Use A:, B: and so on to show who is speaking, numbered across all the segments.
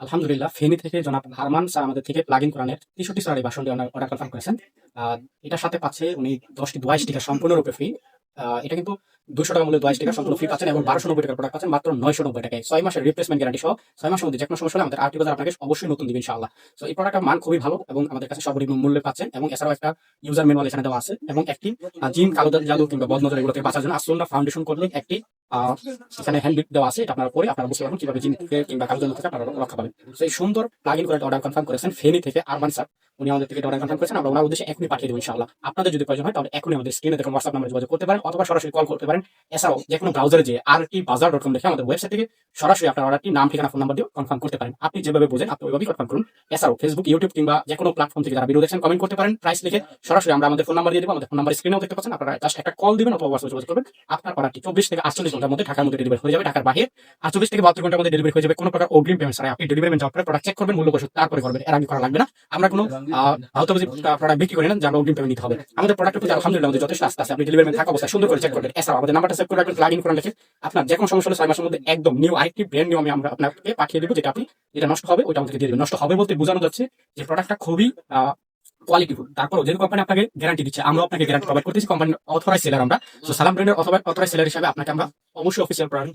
A: আলহামদুলিল্লাহ, ফেনী থেকে জনাব হারমান স্যার আমাদের থেকে প্লাগ ইন কোরআনের তেষট্টি স্যার এই বাসনটি অর্ডার কনফার্ম করেছেন। এটার সাথে পাচ্ছে উনি দশটি দোয়াইশ টিকা সম্পূর্ণরূপে ফ্রি এটা কিন্তু দুশো টাকা মূল্যের দোয়াইশ টিকা সম্পূর্ণ ফ্রি পাচ্ছেন এবং বারোশো নব্বই টাকার প্রোডাক্ট পাচ্ছেন মাত্র নয়শো নব্বই টাকায়। ছয় মাসের রিপ্লেসমেন্ট গ্যারান্টি সহ ছয় মাসের মধ্যে যে কোনো সমস্যা হলে আমাদের আরটি বাজার আপনাকে অবশ্যই নতুন দিবেন ইনশাআল্লাহ। তো এই প্রোডাক্টের মান খুবই ভালো এবং আমাদের কাছে সর্বনিম্ন মূল্যে পাচ্ছেন এবং এছাড়াও একটা ইউজার ম্যানুয়াল এখানে দেওয়া আছে এবং একটি জিম কালো জাদু কিংবা বদনজর এগুলো থেকে বাঁচার জন্য আসলটা ফাউন্ডেশন করলে একটি হ্যান্ড দেওয়া আছে, এটা আপনারা পরে আপনারা বুঝতে পারবেন কীভাবে কিংবা কালো জাদু থেকে আপনারা রক্ষা পাবেন। এই সুন্দর প্লাগ ইন করে অর্ডার কনফার্ম করেছেন ফেনি থেকে আরবান স্যার উনি আমাদের থেকে অর্ডার কনফার্ম করেছেন, আমরা ওনার উদ্দেশ্যে এখনই পাঠিয়ে দেবো আপনাদের যদি প্রয়োজন হয় তাহলে এখনই আমাদের স্ক্রিনে দেখুন হোয়াটসঅ্যাপ যোগাযোগ করতে পারেন অথবা সরাসরি কল করতে পারেন। এছাড়াও যে কোনো ব্রাউজারে যে আর টি বাজার ডট কম দেখে আমাদের ওয়েবসাইট থেকে সরাসরি আপনার অর্ডারটি নাম, ঠিকানা ফোন নাম্বার দিয়ে কনফার্ম করতে পারেন। আপনি যেভাবে বোঝেন, আপনি ওইভাবেই কনফার্ম করুন। এছাড়াও ফেসবুক ইউটিউব কিংবা যে কোনো প্ল্যাটফর্ম থেকে যারা ভিডিও দেখছেন কমেন্ট করতে পারেন প্রাইস লিখে। সরাসরি আমরা আমাদের ফোন নাম্বার দিয়ে দেবো, আমাদের ফোন নাম্বার স্ক্রিনেও দেখতে পাচ্ছেন। আপনারা জাস্ট একটা কল দিবেন অথবা হোয়াটসঅ্যাপ যোগাযোগ করবেন। আপনার অর্ডারটি চব্বিশ থেকে আটচল্লিশ ঘণ্টার মধ্যে ঢাকার মধ্যে ডেলিভারি হয়ে যাবে, ঢাকার বাইরে আর চব্বিশ থেকে বাহাত্তর ঘণ্টার মধ্যে ডেলিভারি হয়ে যাবে, কোনো প্রকার অগ্রিম পেমেন্ট ছাড়া আপনি ডেলিভারি যাওয়ার পরে প্রোডাক্ট চেক করবেন, মূল্য বসে তারপরে করবেন। এর আগে করা লাগবে না। আমরা কোনো আহতবাজি প্রোডাক্ট বিক্রি করি না যারা অগ্রিম পেমেন্ট নিতে হবে। আমাদের প্রোডাক্টের প্রতি আলহামদুলিল্লাহ আমাদের যথেষ্ট আস্তে আস্তে আপনি ডেলিভারি থাকা অবস্থায় সুন্দর করে চেক করবেন। এছাড়াও আমাদের নাম্বারটা সেভ করে রাখবেন প্লাগ ইন করে রেখে আপনার যে কোনো সমস্যা হলে ছয় মাসের মধ্যে একদম নিউ আরেকটি ব্র্যান্ড নিউ আমি আমরা আপনাকে পাঠিয়ে দেবো, যেটা আপনি, যেটা নষ্ট হবে, ওইটা আমাদেরকে দিয়ে দেবেন। নষ্ট হবে বলতে বোঝানো যাচ্ছে যে প্রোডাক্টটা খুবই কোয়ালিটিফুল তারপর যেহেতু কোম্পানি আপনাকে গ্যারান্টি দিচ্ছে আমরা আপনাকে গ্যারান্টি প্রোভাইড করতেছি কোম্পানির অথরাইজ সেলার আমরা। তো সালাম ব্র্যান্ডের অথবা অথরাইজ সেলার হিসাবে আপনাকে আমরা অবশ্যই অফিসিয়াল প্রোডাক্ট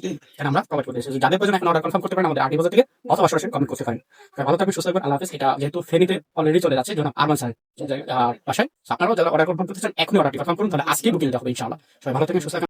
A: আমরা প্রোভাইড করতেছি। যাদের প্রয়োজন এখন অর্ডার কনফার্ম করতে পারেন আমাদের আটি বাজার থেকে অথবা সরাসরি কমেন্ট করতে পারেন। ভালো থাকবেন, সুস্থ থাকবেন, আল্লাহ হাফিজ। এটা যেহেতু ফেনীতে অলরেডি চলে যাচ্ছে, জনাব আরমান স্যার বাসায়। আপনারাও যারা অর্ডার কনফার্ম করতে চান, এখনই অর্ডারটি কনফার্ম করুন, তাহলে আজকেই বুকিং হবে, ইনশাআল্লাহ। সবাই ভালো থাকবেন, সুস্থ